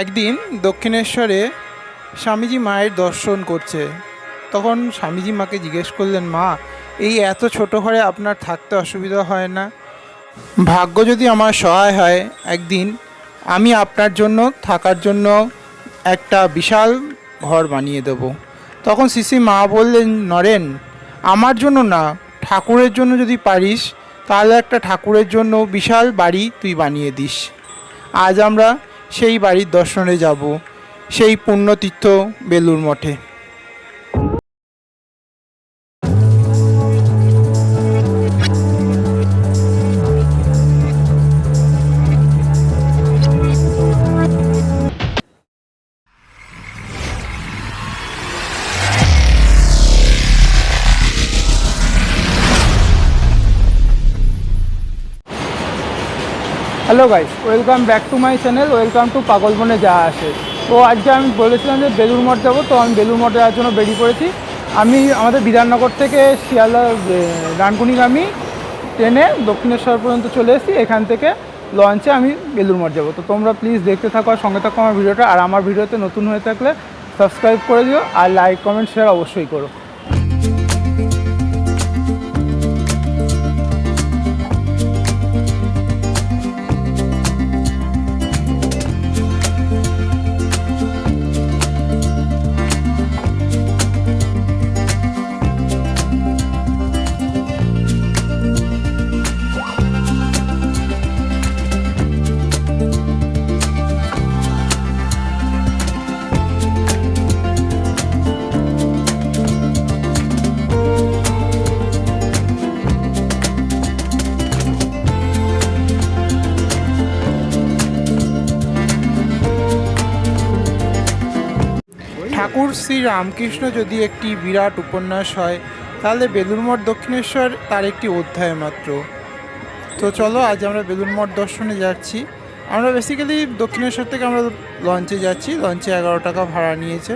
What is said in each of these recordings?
একদিন দক্ষিণেশ্বরে স্বামীজি মায়ের দর্শন করছে। তখন স্বামীজি মাকে জিজ্ঞেস করলেন, মা, এই এত ছোট ঘরে আপনার থাকতে অসুবিধা হয় না? ভাগ্য যদি আমার সহায় হয় একদিন, আমি আপনার জন্য, থাকার জন্য একটা বিশাল ঘর বানিয়ে দেব। তখন সিসি মা বললেন, নরেন, আমার জন্য না, ঠাকুরের জন্য যদি পারিস, তাহলে একটা ঠাকুরের জন্য বিশাল বাড়ি তুই বানিয়ে দিস। আজ আমরা সেই বাড়ির দর্শনে যাব সেই পুণ্যতীর্থ বেলুর মঠে। Hello guys welcome back to my channel welcome to পাগল বনে যা আসে তো আজকে আমি বলেছিলাম যে বেলুর মঠ যাব, তো আমি বেলুর মঠ যাওয়ার জন্য বেরিয়ে পড়েছি। আমি আমাদের বিধাননগর থেকে শিয়ালদা ডানকুনিগামী ট্রেনে দক্ষিণেশ্বর পর্যন্ত চলে এসেছি। এখান থেকে লঞ্চে আমি বেলুর মঠ যাব। তো তোমরা প্লিজ দেখতে থাকো আর সঙ্গে থাকো আমার ভিডিওটা। আর আমার ভিডিওতে নতুন হয়ে থাকলে সাবস্ক্রাইব করে দিও আর লাইক কমেন্ট শেয়ার অবশ্যই করো। ঠাকুর শ্রী রামকৃষ্ণ যদি একটি বিরাট উপন্যাস হয়, তাহলে বেলুর মঠ দক্ষিণেশ্বর তার একটি অধ্যায় মাত্র। তো চলো, আজ আমরা বেলুর মঠ দর্শনে যাচ্ছি। আমরা বেসিক্যালি দক্ষিণেশ্বর থেকে আমরা লঞ্চে যাচ্ছি। লঞ্চে এগারো টাকা ভাড়া নিয়েছে।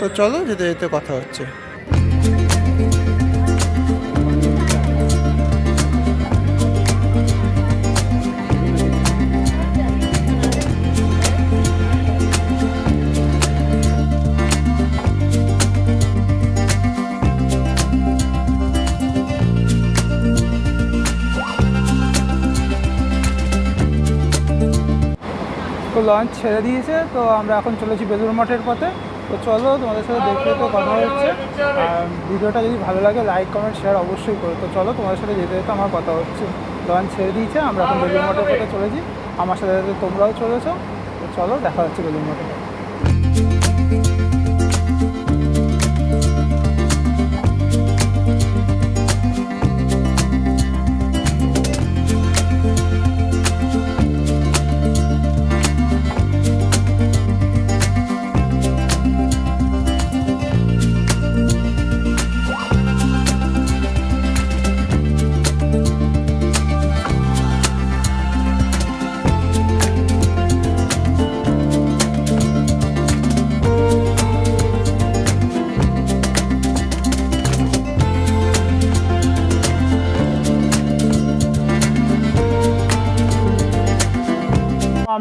তো চলো, যেতে যেতে কথা হচ্ছে। লঞ্চ ছেড়ে দিয়েছে, তো আমরা এখন চলেছি বেলুর মঠের পথে। তো চলো, তোমাদের সাথে দেখতে তো কথা হচ্ছে। আর ভিডিওটা যদি ভালো লাগে লাইক কমেন্ট শেয়ার অবশ্যই করো। তো চলো, তোমাদের সাথে যেতে যেতে আমার কথা হচ্ছে। লঞ্চ ছেড়ে দিয়েছে, আমরা এখন বেলুর মঠের পথে চলেছি। আমার সাথে তোমরাও চলেছো। তো চলো, দেখা হচ্ছে বেলুর মঠে।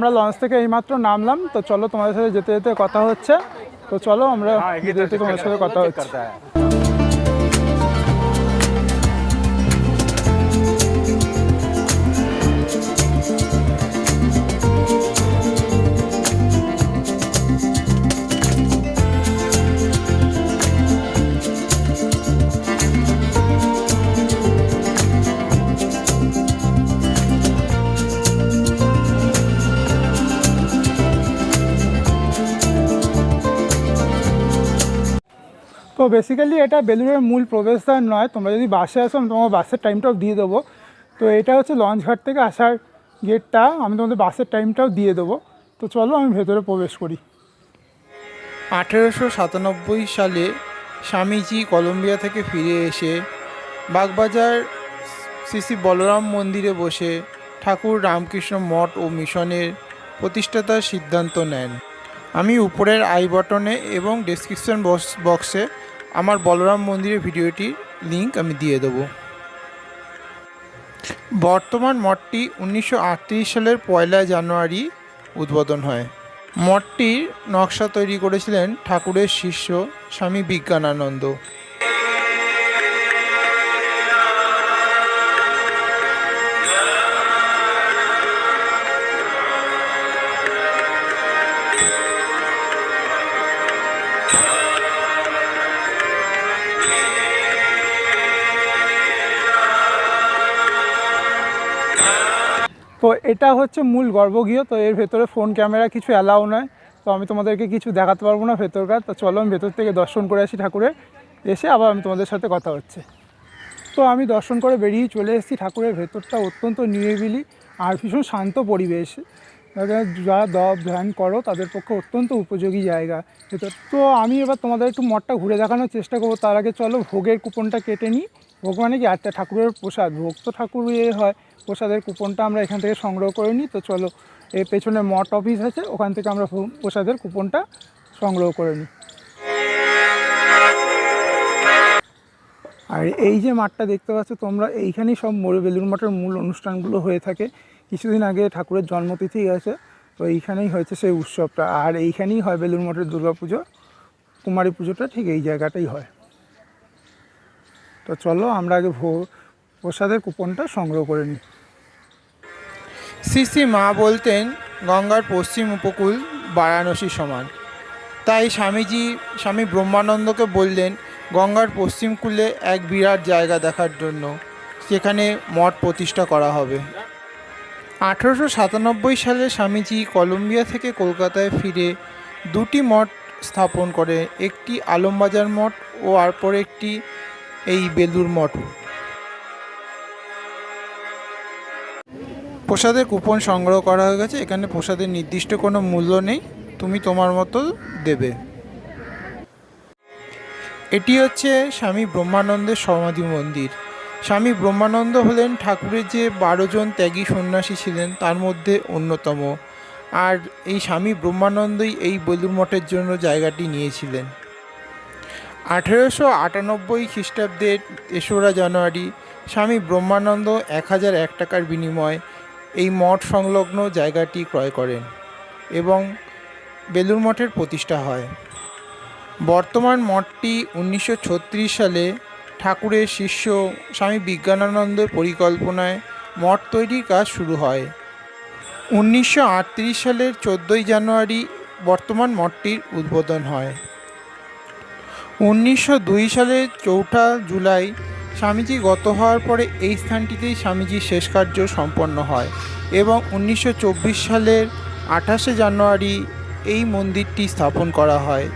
আমরা লঞ্চ থেকে এইমাত্র নামলাম তো চলো তোমাদের সাথে যেতে যেতে কথা হচ্ছে। তো চলো আমরা যেতে তোমাদের সাথে কথা হচ্ছে। তো বেসিক্যালি এটা বেলুড়ের মূল প্রবেশদ্বার নয়। তোমরা যদি বাসে আসো, আমি তোমার বাসের টাইমটাও দিয়ে দেবো। তো এটা হচ্ছে লঞ্চঘাট থেকে আসার গেটটা আমি তোমাদের বাসের টাইমটাও দিয়ে দেবো। তো চলো, আমি ভেতরে প্রবেশ করি। আঠেরোশো সাতানব্বই সালে স্বামীজি কলম্বিয়া থেকে ফিরে এসে বাগবাজার শ্রী শ্রী বলরাম মন্দিরে বসে ঠাকুর রামকৃষ্ণ মঠ ও মিশনের প্রতিষ্ঠাতার সিদ্ধান্ত নেন। আমি উপরের আই বটনে এবং ডেসক্রিপশন বক্সে আমার বলরাম মন্দিরের ভিডিওটি লিংক আমি দিয়ে দেব। বর্তমান মঠটি উনিশশো আটত্রিশ সালের পয়লা জানুয়ারি উদ্বোধন হয়। মঠটির নকশা তৈরি করেছিলেন ঠাকুরের শিষ্য স্বামী বিজ্ঞানানন্দ। তো এটা হচ্ছে মূল গর্ভগৃহ, তো এর ভেতরে ফোন ক্যামেরা কিছু অ্যালাউ নয়। তো আমি তোমাদেরকে কিছু দেখাতে পারব না ভেতরকার। তো চলো আমি ভেতর থেকে দর্শন করে আসি ঠাকুরের। এসে আবার আমি তোমাদের সাথে কথা হচ্ছে। তো আমি দর্শন করে বেরিয়ে চলে এসেছি ঠাকুরের ভেতরটা অত্যন্ত নিরিবিলি আর ভীষণ শান্ত পরিবেশ। যারা যারা দপ ধ্যান করো, তাদের পক্ষে অত্যন্ত উপযোগী জায়গা। ভেতর তো আমি এবার তোমাদের একটু মঠটা ঘুরে দেখানোর চেষ্টা করব। তার আগে চলো ভোগের কুপনটা কেটে নিই। ভোগ মানে কি একটা ঠাকুরের প্রসাদ, ভোগ তো ঠাকুর ইয়ে হয়। প্রসাদের কুপনটা আমরা এখান থেকে সংগ্রহ করে নিই। তো চলো এর পেছনে মঠ অফিস আছে, ওখান থেকে আমরা প্রসাদের কুপনটা সংগ্রহ করে নিই। আর এই যে মাঠটা দেখতে পাচ্ছ তোমরা, এইখানেই সব মোড়ে বেলুর মঠের মূল অনুষ্ঠানগুলো হয়ে থাকে। কিছুদিন আগে ঠাকুরের জন্মতিথি গেছে তো এইখানেই হয়েছে সেই উৎসবটা। আর এইখানেই হয় বেলুর মঠের দুর্গাপুজো। কুমারী পুজোটা ঠিক এই জায়গাটাই হয়। তো চলো আমরা আগে প্রসাদের কুপনটা সংগ্রহ করে নিই। শ্রী শ্রী মা বলতেন, গঙ্গার পশ্চিম উপকূল বারাণসী সমান। তাই স্বামীজি, স্বামী ব্রহ্মানন্দকে বললেন, গঙ্গার পশ্চিম কূলে এক বিরাট জায়গা দেখার জন্য, সেখানে মঠ প্রতিষ্ঠা করা হবে। আঠেরোশো সাতানব্বই সালে স্বামীজি কলম্বিয়া থেকে কলকাতায় ফিরে দুটি মঠ স্থাপন করে একটি আলমবাজার মঠ ও অপর একটি এই বেলুর মঠ। প্রসাদের কুপন সংগ্রহ করা হয়ে গেছে। এখানে প্রসাদের নির্দিষ্ট কোনো মূল্য নেই। তুমি তোমার মতো দেবে। এটি হচ্ছে স্বামী ব্রহ্মানন্দের সমাধি মন্দির। স্বামী ব্রহ্মানন্দ হলেন ঠাকুরের যে বারো জন ত্যাগী সন্ন্যাসী ছিলেন, তার মধ্যে অন্যতম। আর এই স্বামী ব্রহ্মানন্দই এই বেলুর মঠের জন্য জায়গাটি নিয়েছিলেন। আঠেরোশো আটানব্বই খ্রিস্টাব্দের তেসরা জানুয়ারি স্বামী ব্রহ্মানন্দ এক হাজার এক টাকার বিনিময়ে এই মঠ সংলগ্ন জায়গাটি ক্রয় করেন এবং বেলুর মঠের প্রতিষ্ঠা হয়। বর্তমান মঠটি উনিশশো ছত্রিশ সালে ঠাকুরের শিষ্য স্বামী বিজ্ঞানানন্দের পরিকল্পনায় মঠ তৈরির কাজ শুরু হয়। উনিশশো আটত্রিশ সালের চোদ্দোই জানুয়ারি বর্তমান মঠটির উদ্বোধন হয়। উনিশশো দুই সালের চৌঠা জুলাই স্বামীজি গত হওয়ার পরে এই স্থানটিতেই স্বামীজির শেষ কার্য সম্পন্ন হয় এবং উনিশশো চব্বিশ সালের আঠাশে জানুয়ারি এই মন্দিরটি স্থাপন করা হয়।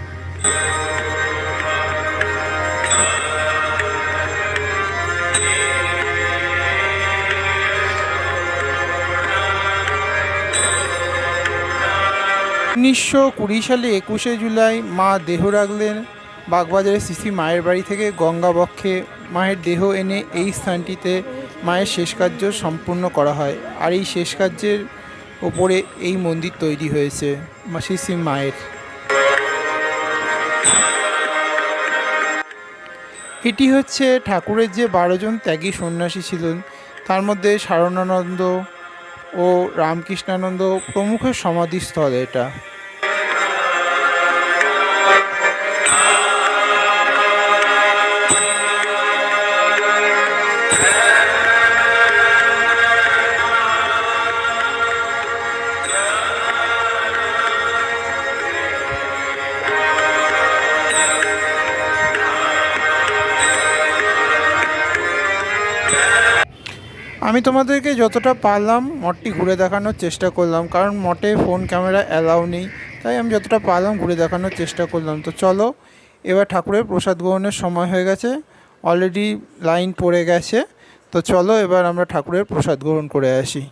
উনিশশো কুড়ি সালে একুশে জুলাই মা দেহ রাখলেন বাগবাজারের সিসি মায়ের বাড়ি থেকে গঙ্গাবক্ষে মায়ের দেহ এনে এই স্থানটিতে মায়ের শেষ কার্য সম্পূর্ণ করা হয়। আর এই শেষ কার্যের ওপরে এই মন্দির তৈরি হয়েছে সিসি মায়ের। এটি হচ্ছে ঠাকুরের যে বারো জন ত্যাগী সন্ন্যাসী ছিলেন, তার মধ্যে সারণানন্দ ও রামকৃষ্ণানন্দ প্রমুখের সমাধিস্থল এটা। আমি তোমাদেরকে যতটা পারলাম মঠটি ঘুরে দেখানোর চেষ্টা করলাম, কারণ মঠে ফোন ক্যামেরা অ্যালাউ নেই, তাই আমি যতটা পারলাম ঘুরে দেখানোর চেষ্টা করলাম। তো চলো, এবার ঠাকুরের প্রসাদ গ্রহণের সময় হয়ে গেছে অলরেডি লাইন পড়ে গেছে, তো চলো এবার আমরা ঠাকুরের প্রসাদ গ্রহণ করে আসি।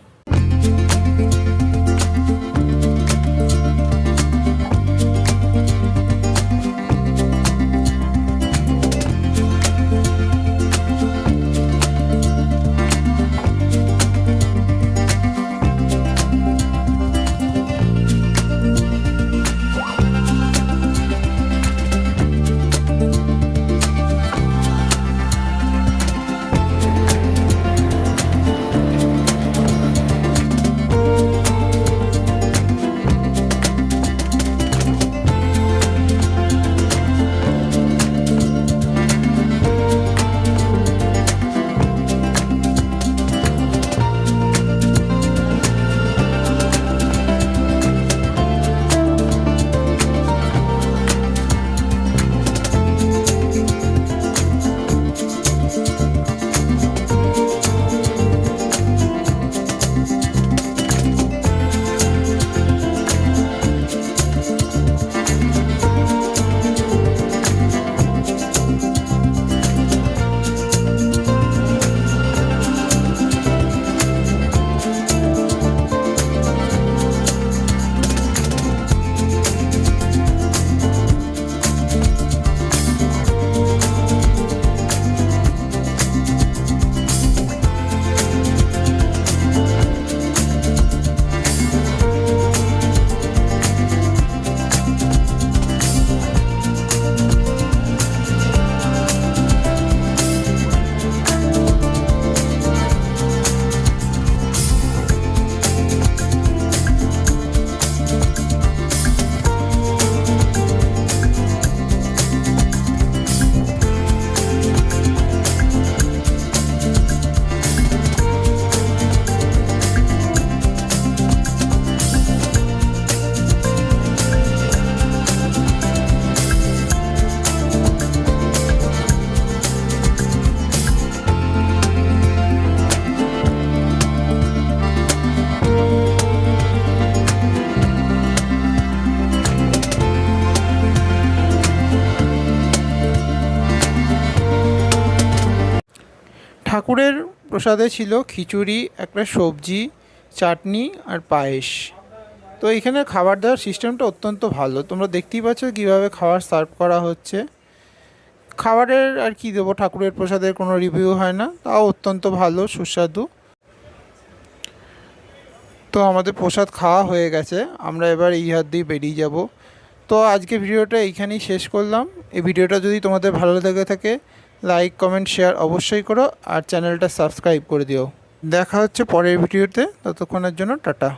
ঠাকুরের প্রসাদে ছিল খিচুড়ি, একটা সবজি, চাটনি আর পায়েস। তো এখানে খাবার দেওয়ার সিস্টেমটা অত্যন্ত ভালো। তোমরা দেখতেই পাচ্ছ কীভাবে খাবার সার্ভ করা হচ্ছে। খাবারের আর কি দেবো, ঠাকুরের প্রসাদের কোনো রিভিউ হয় না। তাও অত্যন্ত ভালো, সুস্বাদু। তো আমাদের প্রসাদ খাওয়া হয়ে গেছে। আমরা এবার এই হাত দিয়ে বেরিয়ে যাব। তো আজকে ভিডিওটা এইখানেই শেষ করলাম। এই ভিডিওটা যদি তোমাদের ভালো লেগে থাকে লাইক কমেন্ট শেয়ার অবশ্যই করো আর চ্যানেলটা সাবস্ক্রাইব করে দিও। দেখা হচ্ছে পরের ভিডিওতে ততক্ষণের জন্য টাটা।